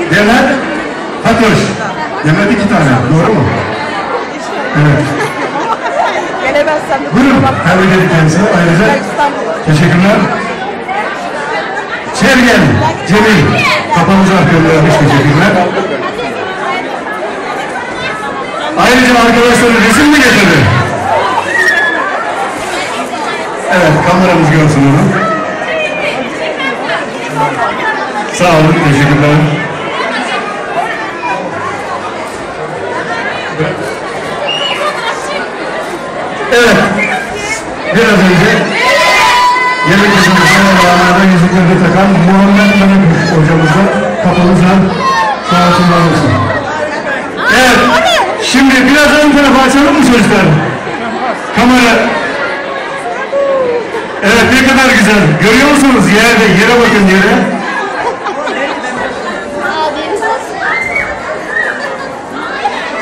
Demet Fatoş. Demet iki tane. Doğru mu? Evet. Gelemezsem de Buyurun. Tebrik ederim kendisine. Ayrıca teşekkürler. Sergen Cemil. Kafamıza göndermiş teşekkürler. Ayrıca arkadaşları resim mi getirdi? Evet, kameramız görsün onu. Sağ olun, teşekkürler. Evet, biraz önce yemek kızımızın ayağlarına yüzüklerini takan Muhammed Tanık hocamızla kapımızla sağ olsun var olsun. Evet, şimdi biraz ön tarafa açalım mı çocuklar? Kamera. Evet, ne kadar güzel. Görüyor musunuz? Yerde, yere bakın yere.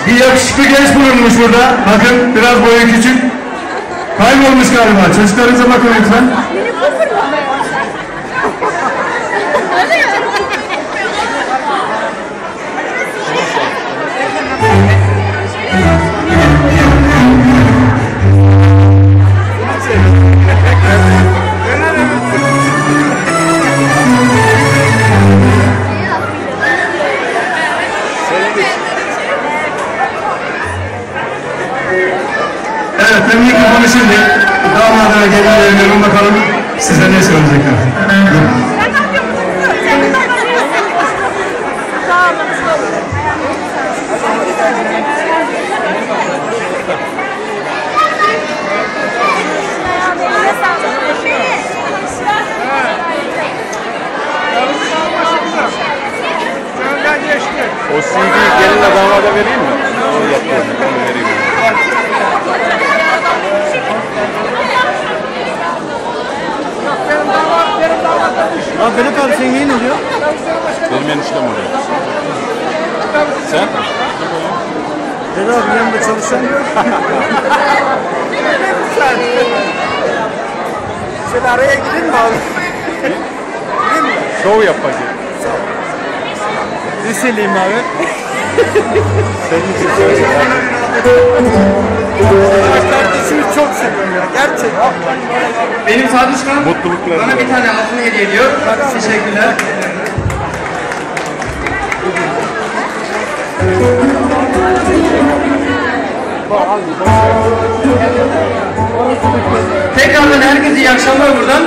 Bir yakışıklı genç bulunmuş burada. Bakın biraz boyu küçük. Kaybolmuş galiba. Çocuklarınıza bakın lütfen. Ben mikrofonu şimdi damadına gelinlerine bakalım. Size ne söyleyecekler? O CD gelinle damada vereyim mi? Onu yapıyorum. Onu vereyim. Lan Ferit abi sen neyin oluyor? Benim eniştem oluyor. Sen? Ferit abi yanında çalışan yok. Şöyle araya girin mi abi? Şov yapacak. Liseliyim abi. Senin için söyleyeyim. Kardeşimi çok seviyorum ya. Gerçekten. Benim Sadışkan Mutluluklar. bana bir tane altın hediye ediyor. Teşekkürler. Tekrardan herkese iyi akşamlar buradan.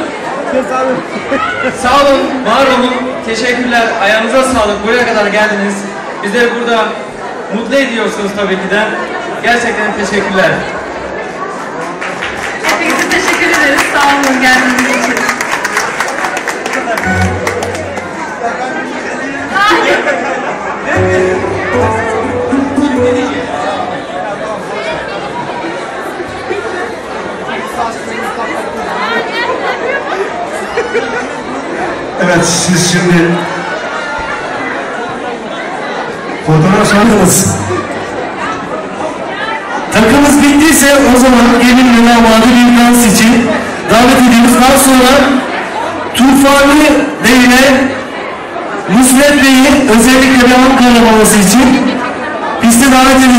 Sağ olun, var olun. Teşekkürler. Ayağınıza sağlık. Buraya kadar geldiniz. Bizleri burada mutlu ediyorsunuz tabii ki de. Gerçekten teşekkürler. Hepinize teşekkür ederiz. Sağ olun geldiğiniz için. Evet, siz şimdi fotoğraf sandınız. Takımız bittiyse o zaman gelin ve damadı bir dans için davet ediyoruz. Daha sonra Tufani Bey'le Nusret Bey'i özellikle Ankara havası için piste davet edeceğiz.